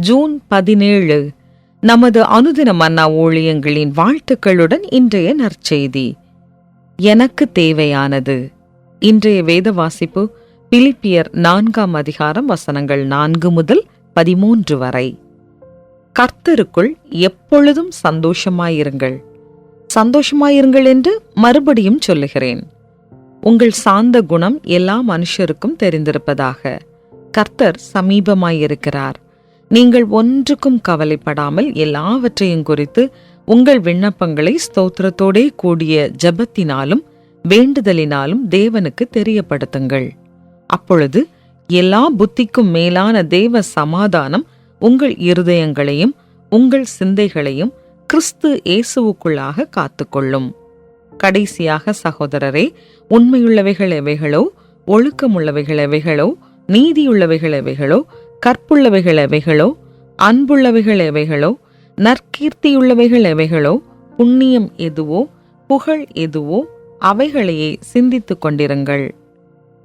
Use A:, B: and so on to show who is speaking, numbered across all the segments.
A: June பதினேழு. நமது அனுதின மன்னா ஊழியங்களின் வாழ்த்துக்களுடன் இன்றைய நற்செய்தி. எனக்கு தேவையானது. இன்றைய வேத வாசிப்பு பிலிப்பியர் நான்காம் அதிகாரம் வசனங்கள் நான்கு முதல் பதிமூன்று வரை. கர்த்தருக்குள் எப்பொழுதும் சந்தோஷமாயிருங்கள். சந்தோஷமாயிருங்கள் என்று மறுபடியும் சொல்லுகிறேன். உங்கள் சாந்த குணம் எல்லா மனுஷருக்கும் தெரிந்திருப்பதாக. கர்த்தர் சமீபமாயிருக்கிறார். நீங்கள் ஒன்றுக்கும் கவலைப்படாமல் எல்லாவற்றையும் குறித்து உங்கள் விண்ணப்பங்களை ஸ்தோத்திரத்தோடே கூடிய ஜெபத்தினாலும் வேண்டுதலினாலும் தேவனுக்கு தெரியப்படுத்துங்கள். அப்பொழுது எல்லா புத்திக்கும் மேலான தேவ சமாதானம் உங்கள் இருதயங்களையும் உங்கள் சிந்தைகளையும் கிறிஸ்து இயேசுவுக்குள்ளாக காத்துக்கொள்ளும். கடைசியாக சகோதரரே உண்மையுள்ளவைகள் எவைகளோ ஒழுக்கமுள்ளவைகள் எவைகளோ நீதியுள்ளவைகள் எவைகளோ கற்புள்ளவைகள் எவைகளோ அன்புள்ளவைகள் எவைகளோ நற்கீர்த்தியுள்ளவைகள் எவைகளோ புண்ணியம் எதுவோ புகழ் எதுவோ அவைகளையே சிந்தித்துக் கொண்டிருங்கள்.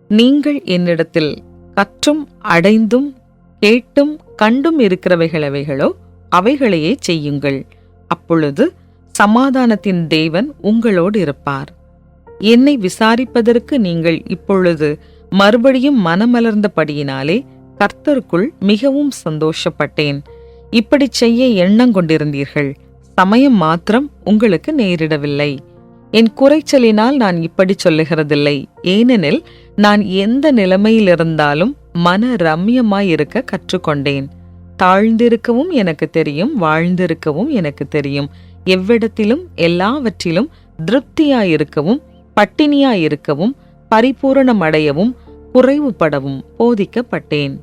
A: நீங்கள் என்னிடத்தில் கற்றும் அடைந்தும் கேட்டும் கண்டும் இருக்கிறவைகள் எவைகளோ அவைகளையே செய்யுங்கள். அப்பொழுது சமாதானத்தின் தேவன் உங்களோடு இருப்பார். என்னை விசாரிப்பதற்கு நீங்கள் இப்பொழுது மறுபடியும் மனமலர்ந்தபடியினாலே கர்த்தருக்குள் மிகவும் சந்தோஷப்பட்டேன். இப்படி செய்ய எண்ணம் கொண்டிருந்தீர்கள் சமயம் மாத்திரம் உங்களுக்கு நேரிடவில்லை. என் குறைச்சலினால் நான் இப்படி சொல்லுகிறதில்லை. ஏனெனில் நான் எந்த நிலைமையில் இருந்தாலும் மன ரம்யமாயிருக்க கற்றுக்கொண்டேன். தாழ்ந்திருக்கவும் எனக்கு தெரியும் வாழ்ந்திருக்கவும் எனக்கு தெரியும். எவ்விடத்திலும் எல்லாவற்றிலும் திருப்தியாயிருக்கவும் பட்டினியாயிருக்கவும் பரிபூரணமடையவும் குறைவுபடவும் போதிக்கப்பட்டேன்.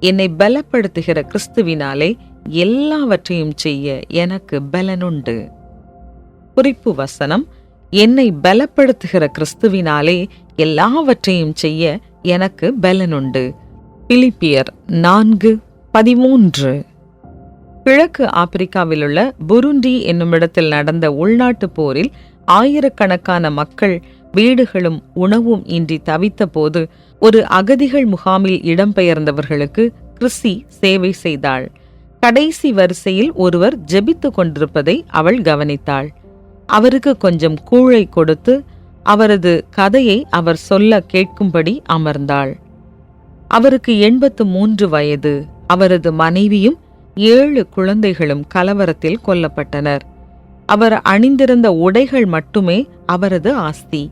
A: என்னை பலப்படுத்துகிற கிறிஸ்துவினாலே எல்லாவற்றையும் செய்ய எனக்கு பலனுண்டு. குறிப்பு வசனம் என்னை பலப்படுத்துகிற கிறிஸ்துவினாலே எல்லாவற்றையும் செய்ய எனக்கு பலனுண்டு. பிலிப்பியர் நான்கு பதிமூன்று. கிழக்கு ஆப்பிரிக்காவிலுள்ள புருண்டி என்னுமிடத்தில் நடந்த உள்நாட்டுப் போரில் ஆயிரக்கணக்கான மக்கள் வீடுகளும் உணவும் இன்றி தவித்தபோது ஒரு அகதிகள் முகாமில் இடம்பெயர்ந்தவர்களுக்கு கிறிஸ்தி சேவை செய்தாள். கடைசி வரிசையில் ஒருவர் ஜெபித்துக் கொண்டிருப்பதை அவள் கவனித்தாள். அவருக்கு கொஞ்சம் கூழை கொடுத்து அவரது கதையை அவர் சொல்ல கேட்கும்படி அமர்ந்தாள். அவருக்கு எண்பத்து மூன்று வயது. அவரது மனைவியும் ஏழு குழந்தைகளும் கலவரத்தில் கொல்லப்பட்டனர். அவர் அணிந்திருந்த உடைகள் மட்டுமே அவரது ஆஸ்தி.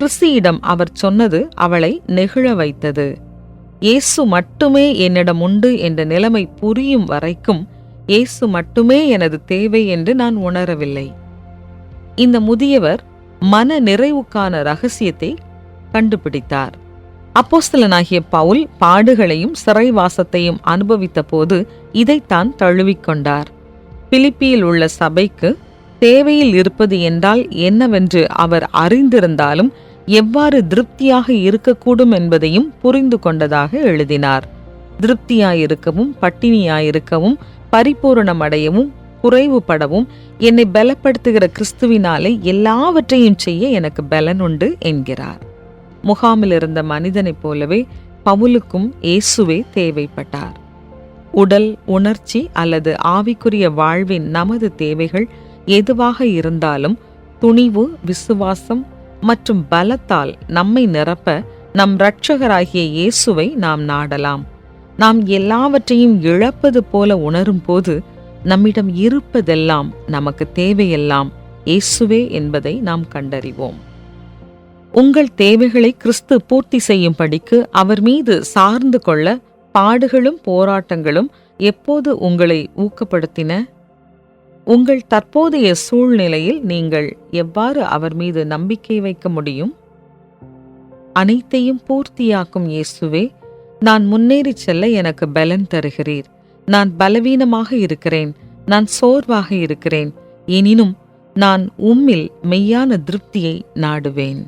A: கிறிஸ்தியிடம் அவர் சொன்னது அவளை நெகிழ வைத்தது. இயேசு மட்டுமே என்னிடம் உண்டு என்ற நிலைமை புரியும் வரைக்கும் இயேசு மட்டுமே எனது தேவை என்று நான் உணரவில்லை. இந்த முதியவர் மன நிறைவுக்கான ரகசியத்தை கண்டுபிடித்தார். அப்போஸ்தலனாகிய பவுல் பாடுகளையும் சிறைவாசத்தையும் அனுபவித்த போது இதைத்தான் தழுவிக்கொண்டார் பிலிப்பியில் உள்ள சபைக்கு தேவையில் இருப்பது என்றால் என்னவென்று அவர் அறிந்திருந்தாலும் எவ்வாறு திருப்தியாக இருக்கக்கூடும் என்பதையும் புரிந்து கொண்டதாக எழுதினார். திருப்தியாயிருக்கவும் பட்டினியாயிருக்கவும் பரிபூரணமடையவும் குறைவுபடவும் என்னை பலப்படுத்துகிற கிறிஸ்துவினாலே எல்லாவற்றையும் செய்ய எனக்கு பலன் உண்டு என்கிறார். முகாமில் இருந்த மனிதனைப் போலவே பவுலுக்கும் இயேசுவே தேவைப்பட்டார். உடல் உணர்ச்சி அல்லது ஆவிக்குரிய வாழ்வின் நமது தேவைகள் எதுவாக இருந்தாலும் துணிவு விசுவாசம் மற்றும் பலத்தால் நம்மை நிரப்ப நம் இரட்சகராகிய இயேசுவை நாம் நாடலாம். நாம் எல்லாவற்றையும் இழப்பது போல உணரும் போது நம்மிடம் இருப்பதெல்லாம் நமக்கு தேவையெல்லாம் இயேசுவே என்பதை நாம் கண்டறிவோம். உங்கள் தேவைகளை கிறிஸ்து பூர்த்தி செய்யும்படிக்கு அவர் மீது சார்ந்து கொள்ள பாடுகளும் போராட்டங்களும் எப்போது உங்களை ஊக்கப்படுத்தின? உங்கள் தற்போதைய சூழ்நிலையில் நீங்கள் எவ்வாறு அவர் மீது நம்பிக்கை வைக்க முடியும்? அனைத்தையும் பூர்த்தியாக்கும் இயேசுவே நான் முன்னேறிச் செல்ல எனக்கு பலன் தருகிறீர். நான் பலவீனமாக இருக்கிறேன் நான் சோர்வாக இருக்கிறேன். எனினும் நான் உம்மில் மெய்யான திருப்தியை நாடுவேன்.